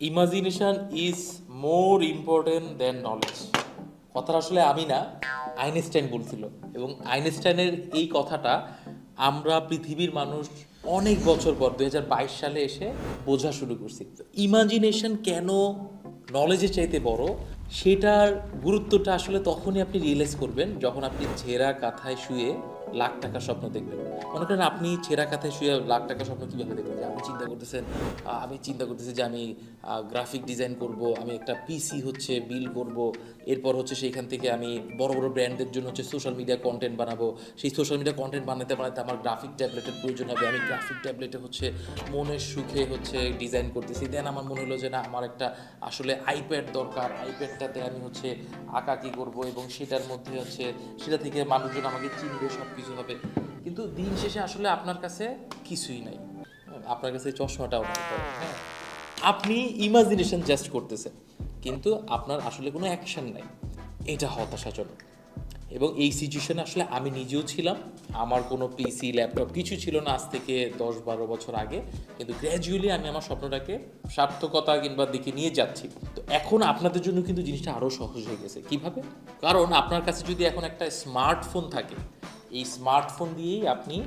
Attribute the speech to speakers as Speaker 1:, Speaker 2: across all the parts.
Speaker 1: Imagination is more important than knowledge কথাটা আসলে আমি না আইনস্টাইন বলছিল। এবং আইনস্টাইনের এই কথাটা আমরা পৃথিবীর মানুষ অনেক বছর পর দু হাজার বাইশ সালে এসে বোঝা শুরু করছি। ইমাজিনেশন কেন নলেজের চাইতে বড়? সেটার গুরুত্বটা আসলে তখনই আপনি রিয়েলাইজ করবেন যখন আপনি ছেঁড়া কাঁথায় শুয়ে লাখ টাকার স্বপ্ন দেখবেন। মনে করেন আপনি ছেঁড়া কাঁথায় শুয়ে লাখ টাকার স্বপ্ন কীভাবে দেখবেন? যে আপনি চিন্তা করতেছেন আমি চিন্তা করতেছি যে আমি গ্রাফিক ডিজাইন করব, আমি একটা পিসি হচ্ছে বিল করব, এরপর হচ্ছে সেইখান থেকে আমি বড় বড় ব্র্যান্ডের জন্য হচ্ছে সোশ্যাল মিডিয়া কন্টেন্ট বানাবো। সেই সোশ্যাল মিডিয়া কন্টেন্ট বানাতে বানাতে আমার গ্রাফিক ট্যাবলেটের প্রয়োজন হবে, আমি গ্রাফিক ট্যাবলেটে হচ্ছে মনের সুখে হচ্ছে ডিজাইন করতেছি। দেন আমার মনে হলো যে না, আমার একটা আসলে আইপ্যাড দরকার। আইপ্যাডটাতে আমি হচ্ছে আঁকাকি করব এবং সেটার মধ্যে হচ্ছে, সেটা থেকে মানুষজন আমাকে চিনবে সব কিছু হবে। কিন্তু দিন শেষে আসলে আপনার কাছে কিছুই নাই। আপনার কাছে চশমাটাও হ্যাঁ আপনি ইমাজিনেশন জাস্ট করতেছেন। কিন্তু আপনার আসলে কোনো অ্যাকশন নাই। এটা হতাশাজনক। এবং এই সিচুয়েশনে আসলে আমি নিজেও ছিলাম। আমার কোনো পিসি ল্যাপটপ কিছু ছিল না আজ থেকে দশ বারো বছর আগে। কিন্তু গ্র্যাজুয়ালি আমি আমার স্বপ্নটাকে সার্থকতা কিংবা দিকে নিয়ে যাচ্ছি। তো এখন আপনাদের জন্য কিন্তু জিনিসটা আরও সহজ হয়ে গেছে। কীভাবে? কারণ আপনার কাছে যদি এখন একটা স্মার্টফোন থাকে, এই স্মার্টফোন দিয়েই আপনি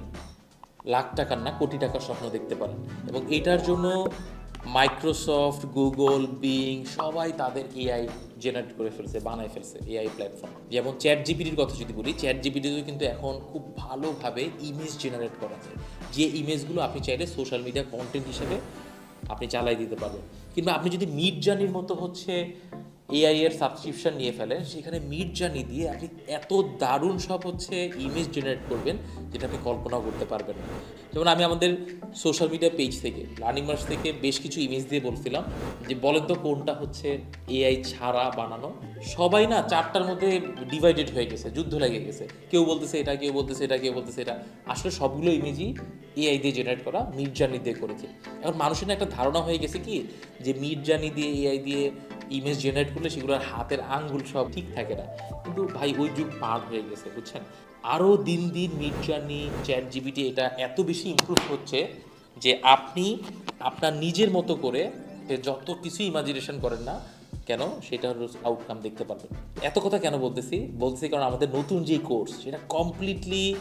Speaker 1: লাখ টাকার না কোটি টাকার স্বপ্ন দেখতে পারেন। এবং এটার জন্য মাইক্রোসফট গুগল বিং সবাই তাদের এআই জেনারেট করে ফেলছে, বানায় ফেলছে এআই প্ল্যাটফর্ম যেমন চ্যাট জিপিটির কথা যদি বলি চ্যাট জিপিটিতেও কিন্তু এখন খুব ভালোভাবে ইমেজ জেনারেট করা যায়। যে ইমেজগুলো আপনি চাইলে সোশ্যাল মিডিয়া কন্টেন্ট হিসেবে আপনি চালাই দিতে পারবেন। কিংবা আপনি যদি মিড জার্নির মতো হচ্ছে এআই এর সাবস্ক্রিপশন নিয়ে ফেলেন সেখানে মিড জার্নি দিয়ে আপনি এত দারুণ সব হচ্ছে ইমেজ জেনারেট করবেন, যেটা আপনি কল্পনাও করতে পারবেন না। যেমন আমি আমাদের সোশ্যাল মিডিয়া পেজ থেকে লার্নিং মার্স থেকে বেশ কিছু ইমেজ দিয়ে বলছিলাম, যে বলেন তো কোনটা হচ্ছে এআই ছাড়া বানানো? সবাই না চারটার মধ্যে ডিভাইডেড হয়ে গেছে, যুদ্ধ লেগে গেছে। কেউ বলতেছে এটা, কেউ বলতেছে এটা, কেউ বলতেছে এটা। আসলে সবগুলো ইমেজই এআই দিয়ে জেনারেট করা মিড জার্নি দিয়ে করেছে। এখন মানুষের একটা ধারণা হয়ে গেছে কি? যে মিড জার্নি দিয়ে এআই দিয়ে ইমেজ জেনারেট করলে সেগুলোর হাতের আঙ্গুল সব ঠিক থাকে না। কিন্তু ভাই, ওই যুগ পার হয়ে গেছে, বুঝছেন? আরও দিন দিন মিড জার্নি চ্যাট জিবিটি এটা এত বেশি ইম্প্রুভ হচ্ছে যে আপনি আপনার নিজের মতো করে যত কিছু ইমাজিনেশন করেন না কেন, সেটার আউটকাম দেখতে পারবেন। এত কথা কেন বলতেছি? বলতেছি কারণ আমাদের নতুন যে কোর্স সেটা কমপ্লিটলি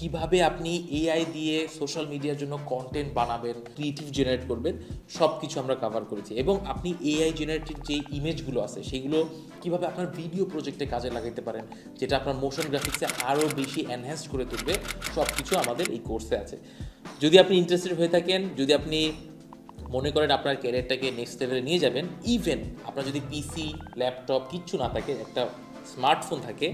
Speaker 1: কীভাবে আপনি এআই দিয়ে সোশ্যাল মিডিয়ার জন্য কন্টেন্ট বানাবেন ক্রিয়েটিভ জেনারেট করবেন সব কিছু আমরা কভার করেছি। এবং আপনি এআই জেনারেটেড যে ইমেজগুলো আছে, সেগুলো কীভাবে আপনার ভিডিও প্রজেক্টে কাজে লাগাতে পারেন, যেটা আপনার মোশন গ্রাফিক্সে আরও বেশি এনহ্যান্স করে তুলবে সব কিছু আমাদের এই কোর্সে আছে। যদি আপনি ইন্টারেস্টেড হয়ে থাকেন, যদি আপনি মনে করেন আপনার ক্যারিয়ারটাকে নেক্সট লেভেলে নিয়ে যাবেন ইভেন আপনার যদি পিসি ল্যাপটপ কিচ্ছু না থাকে, একটা স্মার্টফোন থাকে,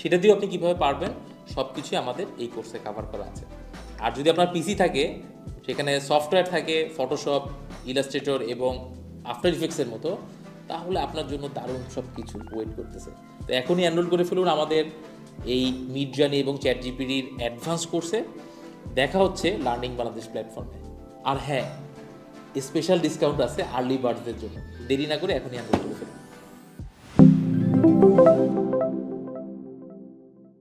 Speaker 1: সেটা দিয়েও আপনি কীভাবে পারবেন সব কিছুই আমাদের এই কোর্সে কভার করা আছে। আর যদি আপনার পিসি থাকে, সেখানে সফটওয়্যার থাকে ফটোশপ ইলাস্ট্রেটর এবং আফটার ইফেক্টসের মতো, তাহলে আপনার জন্য দারুণ সব কিছু ওয়েট করতেছে। তো এখনই এনরোল করে ফেলুন আমাদের এই মিড জার্নি এবং চ্যাট জিপিডির অ্যাডভান্স কোর্সে দেখা হচ্ছে লার্নিং বাংলাদেশ প্ল্যাটফর্মে আর হ্যাঁ স্পেশাল ডিসকাউন্ট আছে আর্লি বার্ডসদের জন্য। দেরি না করে এখনই এনরোল করে ফেলুন।